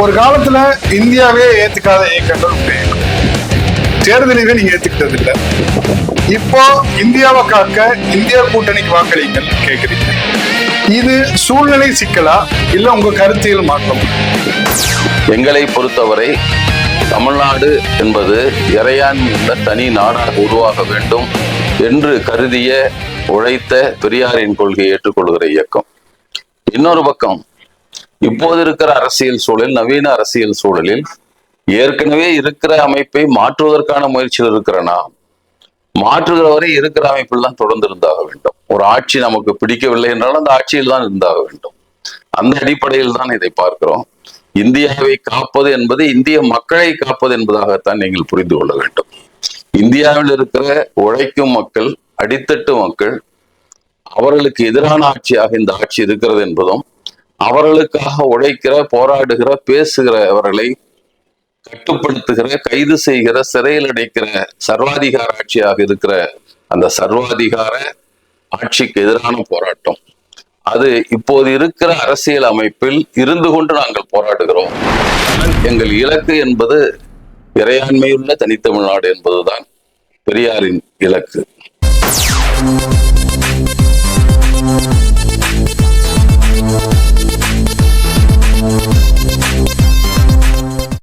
ஒரு காலத்துல இந்தியாவே ஏத்துக்காத இயக்கங்கள் உண்டு தேர்தலையே நீங்க ஏத்துக்கிட்டது இல்ல இப்போ இந்தியாவை காக்க இந்திய கூட்டணிக்கு வாக்களிங்கள் கேக்குறீங்க. இது சூழ்நிலை சிக்கலா? இல்ல உங்க கருத்தியல் மாற்றம்? எங்களை பொறுத்தவரை தமிழ்நாடு என்பது இறையாண்மை உள்ள தனி நாடாக உருவாக வேண்டும் என்று கருதிய உழைத்த பெரியாரின் கொள்கையை ஏற்றுக்கொள்கிற இயக்கம். இன்னொரு பக்கம் இப்போது இருக்கிற அரசியல் சூழல் நவீன அரசியல் சூழலில் ஏற்கனவே இருக்கிற அமைப்பை மாற்றுவதற்கான முயற்சியில் இருக்கிறனா மாற்றுகிற வரை இருக்கிற அமைப்பில் தான் தொடர்ந்து இருந்தாக வேண்டும். ஒரு ஆட்சி நமக்கு பிடிக்கவில்லை என்றாலும் அந்த ஆட்சியில் தான் இருந்தாக வேண்டும். அந்த அடிப்படையில் தான் இதை பார்க்கிறோம். இந்தியாவை காப்பது என்பது இந்திய மக்களை காப்பது என்பதாகத்தான் நீங்கள் புரிந்து கொள்ள வேண்டும். இந்தியாவில் இருக்கிற உழைக்கும் மக்கள் அடித்தட்டு மக்கள் அவர்களுக்கு எதிரான ஆட்சியாக இந்த ஆட்சி இருக்கிறது என்பதும் அவர்களுக்காக உழைக்கிற போராடுகிற பேசுகிறவர்களை கட்டுப்படுத்துகிற கைது செய்கிற சிறையில் அடைக்கிற சர்வாதிகார ஆட்சியாக இருக்கிற அந்த சர்வாதிகார ஆட்சிக்கு எதிரான போராட்டம். அது இப்போது இருக்கிற அரசியல் அமைப்பில் இருந்து கொண்டு நாங்கள் போராடுகிறோம். எங்கள் இலக்கு என்பது இறையாண்மையுள்ள தனித்தமிழ்நாடு என்பதுதான். பெரியாரின் இலக்கு.